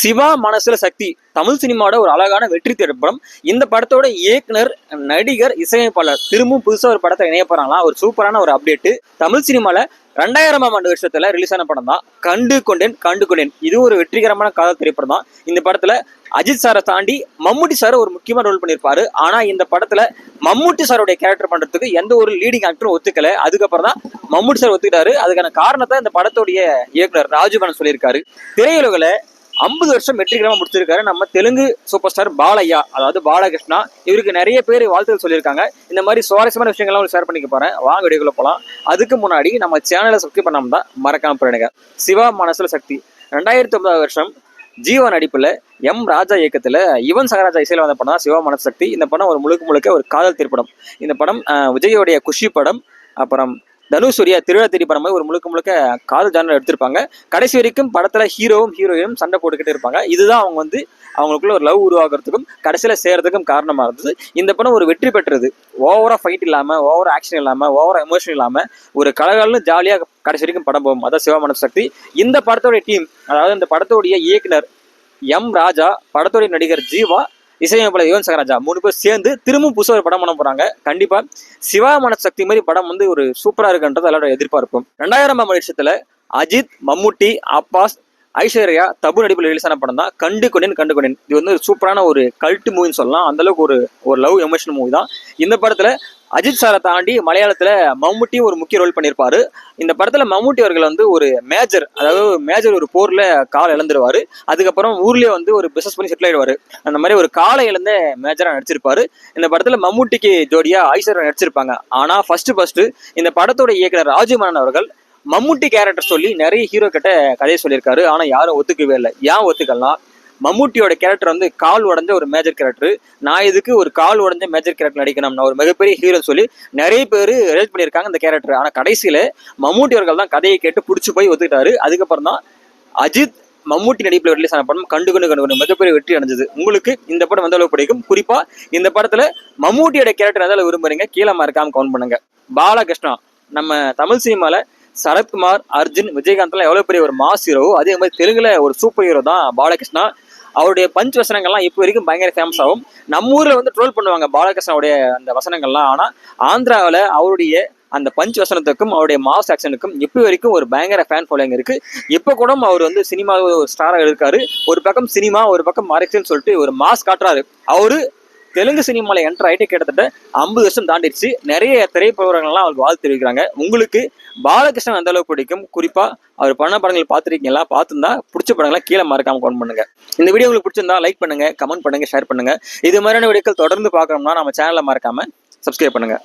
சிவா மனசுல சக்தி. தமிழ் சினிமாவோட ஒரு அழகான வெற்றி திரைப்படம். இந்த படத்தோட இயக்குனர் நடிகர் இசையமைப்பாளர் திரும்பவும் புதுசாக ஒரு படத்தை இணைய போறாங்களா ஒரு சூப்பரான ஒரு அப்டேட்டு தமிழ் சினிமாவில் ரெண்டாயிரமாம் ஆண்டு வருஷத்துல ரிலீஸ் ஆன படம் தான். கண்டு கொண்டேன் கண்டு கொண்டேன். இது ஒரு வெற்றிகரமான காதல் திரைப்படம் தான். இந்த படத்துல அஜித் சாரை தாண்டி மம்முட்டி சார் ஒரு முக்கியமான ரோல் பண்ணியிருப்பாரு. ஆனா இந்த படத்துல மம்முட்டி சாரோடைய கேரக்டர் பண்றதுக்கு எந்த ஒரு லீடிங் ஆக்டரும் ஒத்துக்கல. அதுக்கப்புறம் தான் மம்முட்டி சார் ஒத்துக்கிட்டாரு. அதுக்கான காரணத்தை இந்த படத்தோடைய இயக்குனர் ராஜுகன் சொல்லியிருக்காரு. திரையுலகில் ஐம்பது வருஷம் வெற்றிகரமாக முடிச்சிருக்காரு. நம்ம தெலுங்கு சூப்பர் ஸ்டார் பாலையா அதாவது பாலகிருஷ்ணா இவருக்கு நிறைய பேர் வாழ்த்துக்கள் சொல்லியிருக்காங்க. இந்த மாதிரி சுவாரஸ்யமான விஷயங்கள்லாம் உங்களுக்கு ஷேர் பண்ணிக்க போறேன். வாங்க வீடியோக்குள்ள போகலாம் அதுக்கு முன்னாடி நம்ம சேனலை சப்ஸ்கிரைப் பண்ணாமல் தான் மறக்காம போயிடுங்க. சிவா மனசுல சக்தி. ரெண்டாயிரத்தி ஒன்பதாவது வருஷம் ஜீவன் நடிப்பில் எம் ராஜா இயக்கத்தில் யுவன் சகராஜா இசையில் வந்த படம் தான் சிவா மனசக்தி சக்தி. இந்த படம் ஒரு முழுக்க முழுக்க ஒரு காதல் திரைப்படம். இந்த படம் விஜயோடைய குஷி படம். அப்புறம் தனுசூரியா திருவிழா தேடி படம் மாதிரி ஒரு முழுக்க முழுக்க காதல் ஜானர் எடுத்திருப்பாங்க. கடைசி வரைக்கும் படத்துல ஹீரோவும் ஹீரோயினும் சண்டை போட்டுக்கிட்டே இருப்பாங்க. இதுதான் அவங்க வந்து அவங்களுக்குள்ள ஒரு லவ் உருவாகிறதுக்கும் கடைசியில் சேர்றதுக்கும் காரணமா இருந்தது. இந்த படம் ஒரு வெற்றி பெற்றது. ஓவரா ஃபைட் இல்லாம ஓவராக ஆக்ஷன் இல்லாம ஓவராக எமோஷன் இல்லாம ஒரு கலகலன்னு ஜாலியாக கடைசி வரைக்கும் படம் போகும். அதான் சிவமான சக்தி. இந்த படத்தோடைய டீம் அதாவது இந்த படத்தோடைய இயக்குனர் எம் ராஜா படத்துடைய நடிகர் ஜீவா இசையமைப்பாளர் யுவன் சகராஜா மூணு பேர் சேர்ந்து திரும்பவும் புதுசாக ஒரு படம் பண்ண போகிறாங்க கண்டிப்பாக சிவா மனசக்தி மாதிரி படம் வந்து ஒரு சூப்பராக இருக்குன்றது எல்லாரோட எதிர்பார்ப்பும். ரெண்டாயிரம் வருஷத்தில் அஜித் மம்முட்டி அப்பாஸ் ஐஸ்வர்யா தபு நடிப்பில் ரிலீஸ் ஆன படம் தான். கண்டு கொண்டேன் கண்டு கொண்டேன். இது வந்து ஒரு சூப்பரான ஒரு கல்ட்டு மூவின்னு சொல்லலாம். அந்த அளவுக்கு ஒரு ஒரு லவ் எமோஷன் மூவி தான். இந்த படத்தில் அஜித் சாரை தாண்டி மலையாளத்துல மம்முட்டியும் ஒரு முக்கிய ரோல் பண்ணியிருப்பாரு. இந்த படத்துல மம்முட்டி அவர்கள் வந்து ஒரு மேஜர் அதாவது மேஜர் ஒரு போர்ல காலை இழந்துருவாரு. அதுக்கப்புறம் ஊர்லயே வந்து ஒரு பிசினஸ் பண்ணி செட்டில் ஆயிடுவாரு. அந்த மாதிரி ஒரு காலை இழந்த மேஜரா நடிச்சிருப்பாரு. இந்த படத்துல மம்முட்டிக்கு ஜோடியா ஐஸ்வர்யா நடிச்சிருப்பாங்க. ஆனா ஃபர்ஸ்ட் ஃபர்ஸ்ட் இந்த படத்தோட இயக்குனர் ராஜுமணன் அவர்கள் மம்முட்டி கேரக்டர் சொல்லி நிறைய ஹீரோ கிட்ட கதையை சொல்லியிருக்காரு. ஆனா யாரும் ஒத்துக்கவே இல்லை. ஏன் ஒத்துக்கலாம் மம்முட்டியோட கேரக்டர் வந்து கால் உடஞ்ச ஒரு மேஜர் கேரக்டர் நான் இதுக்கு ஒரு கால் உடஞ்ச மேஜர் கேரக்டர் நடிக்கணும். நான் ஒரு மிகப்பெரிய ஹீரோ சொல்லி நிறைய பேர் ரிலேட் பண்ணியிருக்காங்க இந்த கேரக்டர் ஆனால் கடைசியில் மம்முட்டி அவர்கள் தான் கதையை கேட்டு பிடிச்சி போய் ஒத்துக்கிட்டாரு. அதுக்கப்புறம் தான் அஜித் மம்முட்டி நடிப்பில் ரிலீஸ் ஆன படம் கண்டு கண்டு கண்டு மிகப்பெரிய வெற்றி அடைஞ்சது. உங்களுக்கு இந்த படம் எந்த அளவுக்கு பிடிக்கும்? குறிப்பாக இந்த படத்தில் மம்முட்டியோட கேரக்டர் எந்த அளவு விரும்புறீங்க? கீழே மறக்காமல் கவுண்ட் பண்ணுங்க. பாலகிருஷ்ணா நம்ம தமிழ் சினிமாவில் சரத்குமார் அர்ஜுன் விஜயகாந்த்லாம் எவ்வளோ பெரிய ஒரு மாஸ் ஹீரோ அதே மாதிரி தெலுங்குல ஒரு சூப்பர் ஹீரோ தான் பாலகிருஷ்ணா. அவருடைய பஞ்ச் வசனங்கள்லாம் இப்போ வரைக்கும் பயங்கர ஃபேமஸ் ஆகும். நம்ம ஊரில் வந்து ட்ரோல் பண்ணுவாங்க பாலகிருஷ்ணனுடைய அந்த வசனங்கள்லாம். ஆனால் ஆந்திராவில் அவருடைய அந்த பஞ்ச் வசனத்துக்கும் அவருடைய மாஸ் ஆக்ஷனுக்கும் இப்போ வரைக்கும் ஒரு பயங்கர ஃபேன் ஃபாலோயிங் இருக்கு. இப்போ கூட அவர் வந்து சினிமா ஒரு ஸ்டாராக இருக்காரு. ஒரு பக்கம் சினிமா ஒரு பக்கம் அரசியல்னு சொல்லிட்டு ஒரு மாஸ் காட்டுறாரு. அவரு தெலுங்கு சினிமாவில் என்டர் ஆகிட்டு கிட்டத்தட்ட ஐம்பது வருஷம் தாண்டிடுச்சு. நிறைய திரைப்படங்கள்லாம் அவருக்கு வாழ்த்து தெரிவிக்கிறாங்க. உங்களுக்கு பாலகிருஷ்ணன் அந்த அளவுக்கு பிடிக்கும்? குறிப்பா அவர் பண்ண படங்கள் பார்த்துருக்கீங்களா? பார்த்துருந்தா பிடிச்ச படங்களை கீழே மறக்காம கமெண்ட் பண்ணுங்க. இந்த வீடியோ உங்களுக்கு பிடிச்சிருந்தா லைக் பண்ணுங்க கமெண்ட் பண்ணுங்க ஷேர் பண்ணுங்க. இது மாதிரியான வீடியோக்கள் தொடர்ந்து பார்க்கணும்னா நம்ம சேனலை மறக்காம சப்ஸ்கிரைப் பண்ணுங்க.